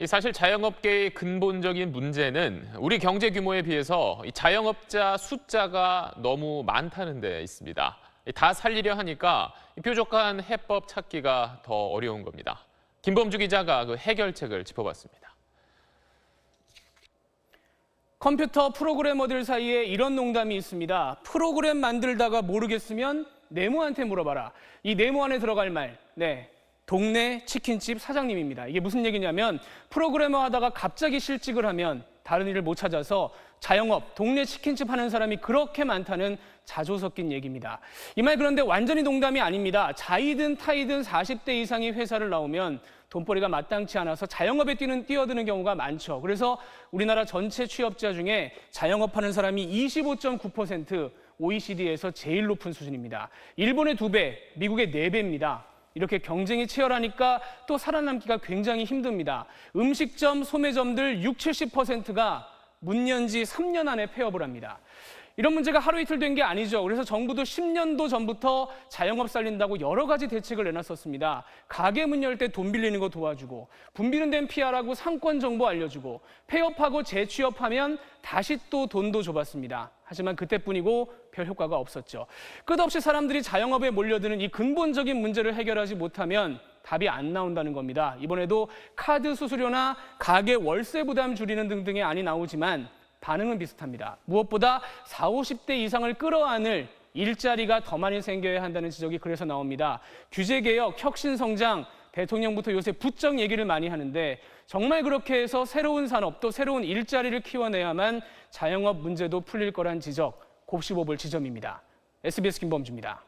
이 사실 자영업계의 근본적인 문제는 우리 경제 규모에 비해서 이 자영업자 숫자가 너무 많다는 데 있습니다. 이다 살리려 하니까 이 뾰족한 해법 찾기가 더 어려운 겁니다. 김범주 기자가 그 해결책을 짚어봤습니다. 컴퓨터 프로그래머들 사이에 이런 농담이 있습니다. 프로그램 만들다가 모르겠으면 네모한테 물어봐라. 이 네모 안에 들어갈 말, 네. 동네 치킨집 사장님입니다. 이게 무슨 얘기냐면 프로그래머 하다가 갑자기 실직을 하면 다른 일을 못 찾아서 자영업, 동네 치킨집 하는 사람이 그렇게 많다는 자조 섞인 얘기입니다. 이 말 그런데 완전히 농담이 아닙니다. 자이든 타이든 40대 이상의 회사를 나오면 돈벌이가 마땅치 않아서 자영업에 뛰는 뛰어드는 경우가 많죠. 그래서 우리나라 전체 취업자 중에 자영업 하는 사람이 25.9% OECD에서 제일 높은 수준입니다. 일본의 두 배, 미국의 네 배입니다. 이렇게 경쟁이 치열하니까 또 살아남기가 굉장히 힘듭니다. 음식점, 소매점들 6, 70%가 문연지 3년 안에 폐업을 합니다. 이런 문제가 하루 이틀 된 게 아니죠. 그래서 정부도 10년도 전부터 자영업 살린다고 여러 가지 대책을 내놨었습니다. 가게 문 열 때 돈 빌리는 거 도와주고, 분비는 데는 피하라고 상권 정보 알려주고, 폐업하고 재취업하면 다시 또 돈도 줘봤습니다. 하지만 그때뿐이고 별 효과가 없었죠. 끝없이 사람들이 자영업에 몰려드는 이 근본적인 문제를 해결하지 못하면 답이 안 나온다는 겁니다. 이번에도 카드 수수료나 가게 월세 부담 줄이는 등등의 안이 나오지만 반응은 비슷합니다. 무엇보다 4, 50대 이상을 끌어안을 일자리가 더 많이 생겨야 한다는 지적이 그래서 나옵니다. 규제 개혁, 혁신 성장, 대통령부터 요새 부쩍 얘기를 많이 하는데 정말 그렇게 해서 새로운 산업 또 새로운 일자리를 키워내야만 자영업 문제도 풀릴 거란 지적 곱씹어볼 지점입니다. SBS 김범주입니다.